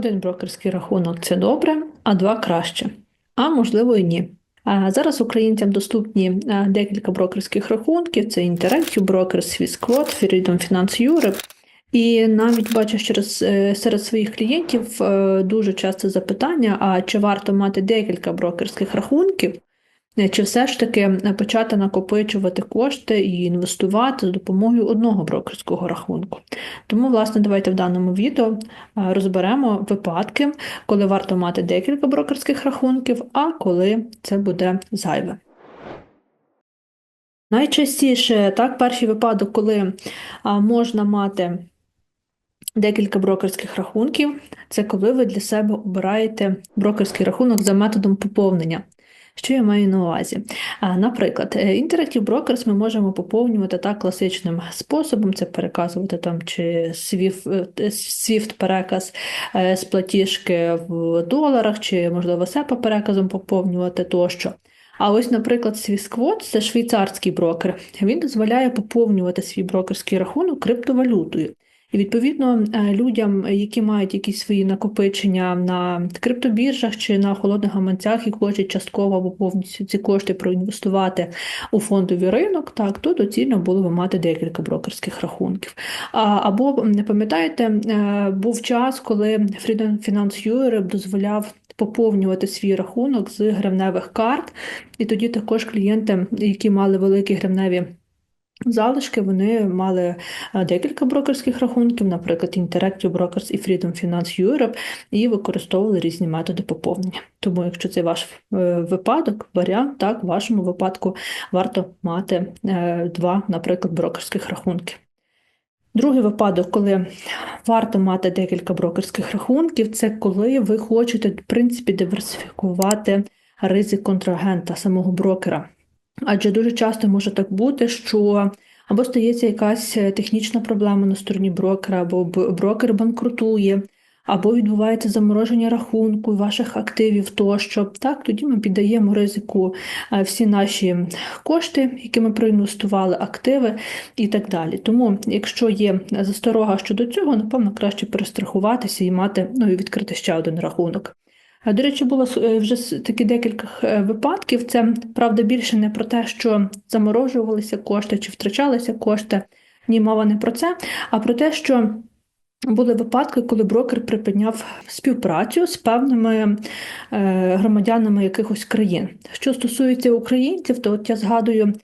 Один брокерський рахунок це добре, а два краще. А можливо і ні. Зараз українцям доступні декілька брокерських рахунків: це Interactive Brokers, SwissQuote, Freedom Finance Europe. І навіть бачу через е, серед своїх клієнтів е, дуже часто запитання: а чи варто мати декілька брокерських рахунків, чи все ж таки е, почати накопичувати кошти і інвестувати за допомогою одного брокерського рахунку? Тому, власне, давайте в даному відео е, розберемо випадки, коли варто мати декілька брокерських рахунків, а коли це буде зайве. Найчастіше так, перший випадок, коли а, можна мати декілька брокерських рахунків, це коли ви для себе обираєте брокерський рахунок за методом поповнення. Що я маю на увазі? Наприклад, е, Interactive Brokers ми можемо поповнювати так класичним способом: це переказувати там чи SWIFT переказ е, з платіжки в доларах, чи, можливо, SEPA переказом поповнювати тощо. А ось, наприклад, SwissQuote – це швейцарський брокер. Він дозволяє поповнювати свій брокерський рахунок криптовалютою. І відповідно е, людям, які мають якісь свої накопичення на криптобіржах чи на холодних гаманцях і хочуть частково або повністю ці кошти проінвестувати у фондовий ринок, так то доцільно було би мати декілька брокерських рахунків. Або не пам'ятаєте, е, був час, коли Freedom Finance Europe дозволяв. Поповнювати свій рахунок з гривневих карт, і тоді також клієнти, які мали великі гривневі Залишки вони мали е, декілька брокерських рахунків, наприклад, Interactive Brokers і Freedom Finance Europe, і використовували різні методи поповнення. Тому, якщо це ваш е, випадок, варіант, так, в вашому випадку варто мати е, два, наприклад, брокерських рахунки. Другий випадок, коли варто мати декілька брокерських рахунків, це коли ви хочете, в принципі, диверсифікувати ризик контрагента самого брокера. Адже дуже часто може так бути, що або стається якась е, технічна проблема на стороні брокера, або брокер банкрутує, або відбувається замороження рахунку ваших активів тощо. Так, тоді ми піддаємо ризику е, всі наші кошти, які ми проінвестували, активи і так далі. Тому, якщо є засторога щодо цього, напевно, краще перестрахуватися і мати ну, і відкрити ще один рахунок. До речі, було е, вже такі декілька е, випадків. Це правда більше не про те, що заморожувалися кошти чи втрачалися кошти. Ні, мова не про це, а про те, що були випадки, коли брокер припиняв співпрацю з певними е, громадянами якихось країн. Що стосується українців, то от я згадую.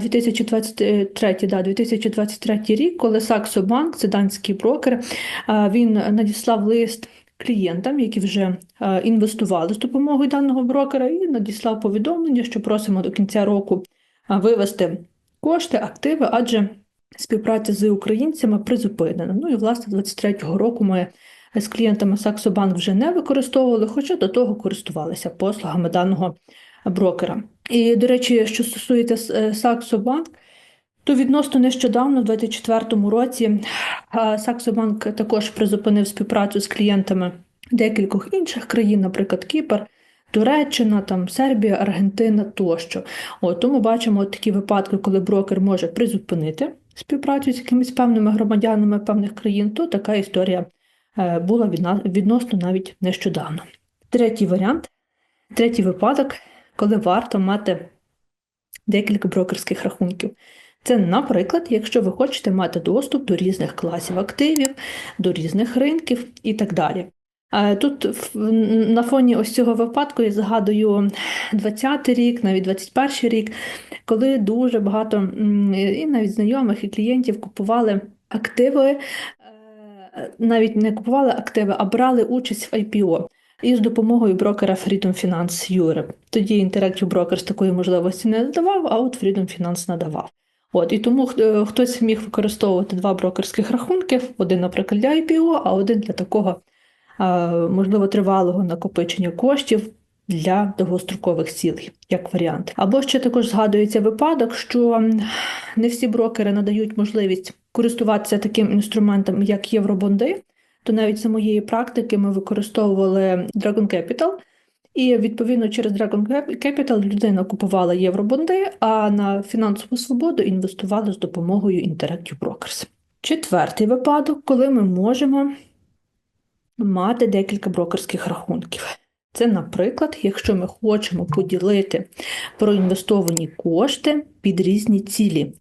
2023 да, 2023 рік, коли Саксо Банк, це данський брокер, він надіслав лист клієнтам, які вже е, інвестували з допомогою даного брокера, і надіслав повідомлення, що просимо до кінця року е, вивести кошти, активи, адже співпраця з українцями призупинена. Ну і власне 23-го року ми з клієнтами Saxo Bank вже не використовували, хоча до того користувалися послугами даного брокера. І, до речі, що стосується е, Saxo Bank, то відносно нещодавно, в 2024 році, Саксобанк також призупинив співпрацю з клієнтами декількох інших країн, наприклад, Кіпр. Туреччина, там Сербія, Аргентина тощо. От, Тому бачимо от такі випадки, коли брокер може призупинити співпрацю з якимись певними громадянами певних країн, то така історія е, була відносно навіть нещодавно. Третій варіант, третій випадок, коли варто мати декілька брокерських рахунків. Це, наприклад, якщо ви хочете мати доступ до різних класів активів, до різних ринків і так далі. Тут на фоні ось цього випадку я згадую 20-й рік, навіть 21-й рік, коли дуже багато і навіть знайомих і клієнтів купували активи, е, навіть не купували активи, а брали участь в IPO. І з допомогою брокера Freedom Finance Europe. Тоді Interactive Brokers такої можливості не надавав, а от Freedom Finance надавав. От, І тому е, хтось міг використовувати два брокерських рахунки: один, наприклад, для IPO, а один для такого, можливо, тривалого накопичення коштів для довгострокових цілей, як варіант. Або ще також згадується випадок, що не всі брокери надають можливість користуватися таким інструментом, як євробонди. То навіть за моєї практики ми використовували Dragon Capital – і відповідно через Dragon Capital людина купувала євробонди, а на фінансову свободу інвестували з допомогою Interactive Brokers. Четвертий випадок, коли ми можемо мати декілька брокерських рахунків. Це, наприклад, якщо ми хочемо поділити проінвестовані кошти під різні цілі.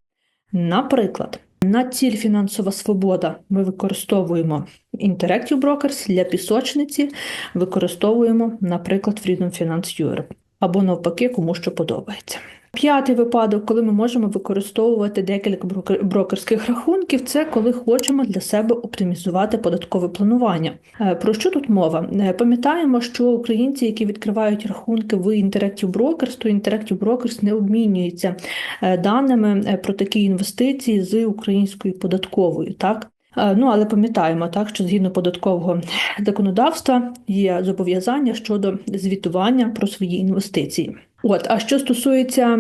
Наприклад, на ціль фінансова свобода ми використовуємо Interactive Brokers, для пісочниці використовуємо, наприклад, Freedom Finance Europe або навпаки, кому що подобається. П'ятий випадок, коли ми можемо використовувати декілька брокерських рахунків, це коли хочемо для себе оптимізувати податкове планування. Е, Про що тут мова? Е, Пам'ятаємо, що українці, які відкривають рахунки в Interactive Brokers, то Interactive Brokers не обмінюється е, даними про такі інвестиції з українською податковою. Так. Е, Ну, але пам'ятаємо так, що згідно податкового законодавства є зобов'язання щодо звітування про свої інвестиції. От, а що стосується,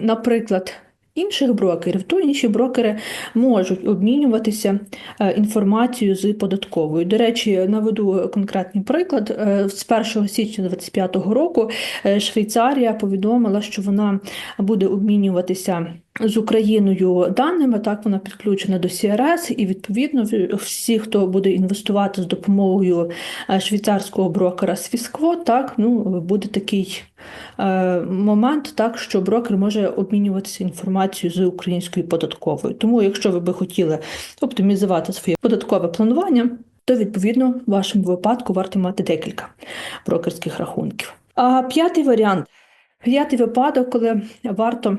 наприклад, інших брокерів, то інші брокери можуть обмінюватися е, інформацією з податковою. До речі, наведу конкретний приклад. Е, З 1 січня 2025 року е, Швейцарія повідомила, що вона буде обмінюватися з Україною даними. Так вона підключена до CRS, і відповідно всі, хто буде інвестувати з допомогою швейцарського брокера Swissquote, так ну буде такий момент, так що брокер може обмінюватися інформацією з українською податковою. Тому, якщо ви би хотіли оптимізувати своє податкове планування, то відповідно в вашому випадку варто мати декілька брокерських рахунків. А п'ятий варіант, п'ятий випадок, коли варто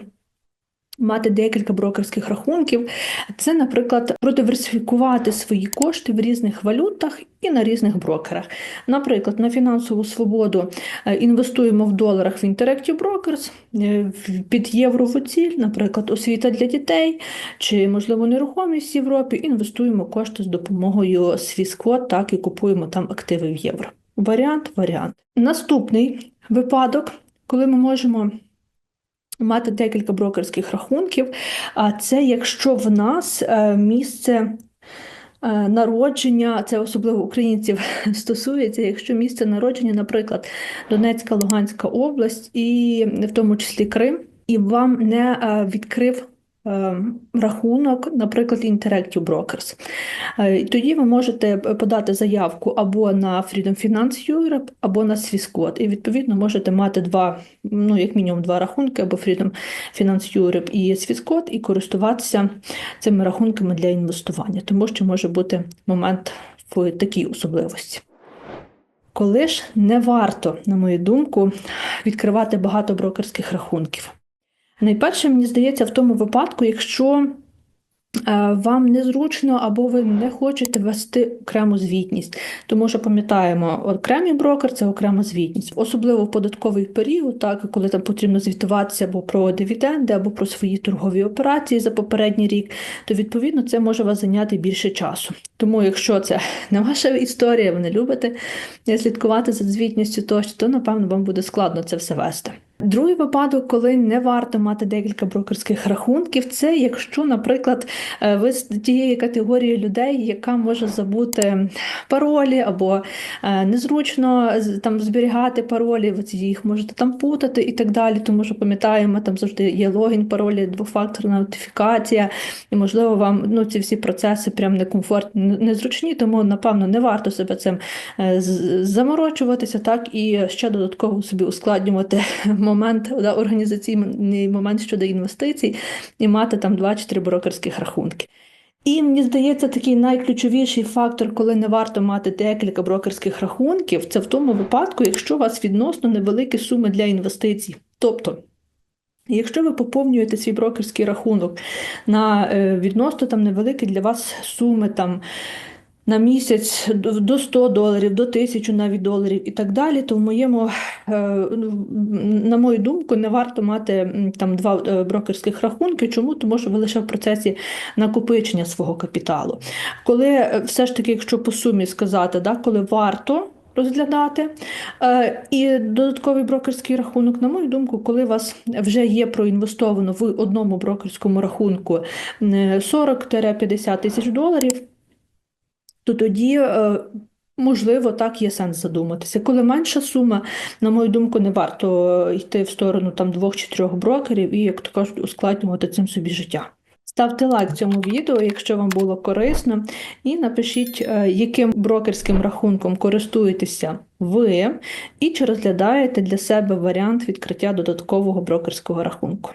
мати декілька брокерських рахунків, це, наприклад, продиверсифікувати свої кошти в різних валютах і на різних брокерах. Наприклад, на фінансову свободу е, інвестуємо в доларах в Interactive Brokers, е, під євро в ціль, наприклад, освіта для дітей чи, можливо, нерухомість в Європі, інвестуємо кошти з допомогою Swissquote, так і купуємо там активи в євро. Варіант, варіант. Наступний випадок, коли ми можемо мати декілька брокерських рахунків, а це якщо в нас е, місце е, народження, це особливо українців стосується, якщо місце народження, наприклад, Донецька, Луганська область, і в тому числі Крим, і вам не е, відкрив рахунок, наприклад, Interactive Brokers. Е, Тоді ви можете подати заявку або на Freedom Finance Europe, або на Swissquote. І відповідно можете мати два, ну як мінімум два рахунки, або Freedom Finance Europe і Swissquote, і користуватися цими рахунками для інвестування, тому що може бути момент в такій особливості. Коли ж не варто, на мою думку, відкривати багато брокерських рахунків? Найперше, мені здається, в тому випадку, якщо е, вам незручно або ви не хочете вести окрему звітність, тому що пам'ятаємо, окремий брокер це окрема звітність, особливо в податковий період, так коли там потрібно звітуватися або про дивіденди, або про свої торгові операції за попередній рік, то відповідно це може вас зайняти більше часу. Тому, якщо це не ваша історія, ви не любите слідкувати за звітністю, тощо, то напевно вам буде складно це все вести. Другий випадок, коли не варто мати декілька брокерських рахунків, це якщо, наприклад, е, ви з тієї категорії людей, яка може забути паролі, або е, незручно там зберігати паролі, ви їх можете там путати і так далі. Тому що пам'ятаємо, там завжди є логін, паролі, двофакторна аутентифікація, і можливо вам ну ці всі процеси прям некомфортні, незручні, тому напевно не варто себе цим е, заморочуватися, так і ще додатково собі ускладнювати момент, да, організаційний момент щодо інвестицій і мати там 2-4 брокерських рахунки. І мені здається, такий найключовіший фактор, коли не варто мати декілька брокерських рахунків, це в тому випадку, якщо у вас відносно невеликі суми для інвестицій. Тобто, Якщо ви поповнюєте свій брокерський рахунок на е, відносно там невеликі для вас суми там на місяць до до 100 доларів, до 1000 навіть доларів і так далі, то в моєму, е, ну, на мою думку, не варто мати там два е, брокерських рахунки. Чому? Тому що ви лише в процесі накопичення свого капіталу. Коли е, все ж таки, якщо по сумі сказати, да, коли варто розглядати. І додатковий брокерський рахунок, на мою думку, коли у вас вже є проінвестовано в одному брокерському рахунку е, 40-50 тисяч доларів, то тоді. Е, можливо, так є сенс задуматися. Коли менша сума, на мою думку, не варто е, йти в сторону там двох чи трьох брокерів і, як то кажуть, ускладнювати цим собі життя. Ставте лайк цьому відео, якщо вам було корисно, і напишіть, е, яким брокерським рахунком користуєтеся ви, і чи розглядаєте для себе варіант відкриття додаткового брокерського рахунку.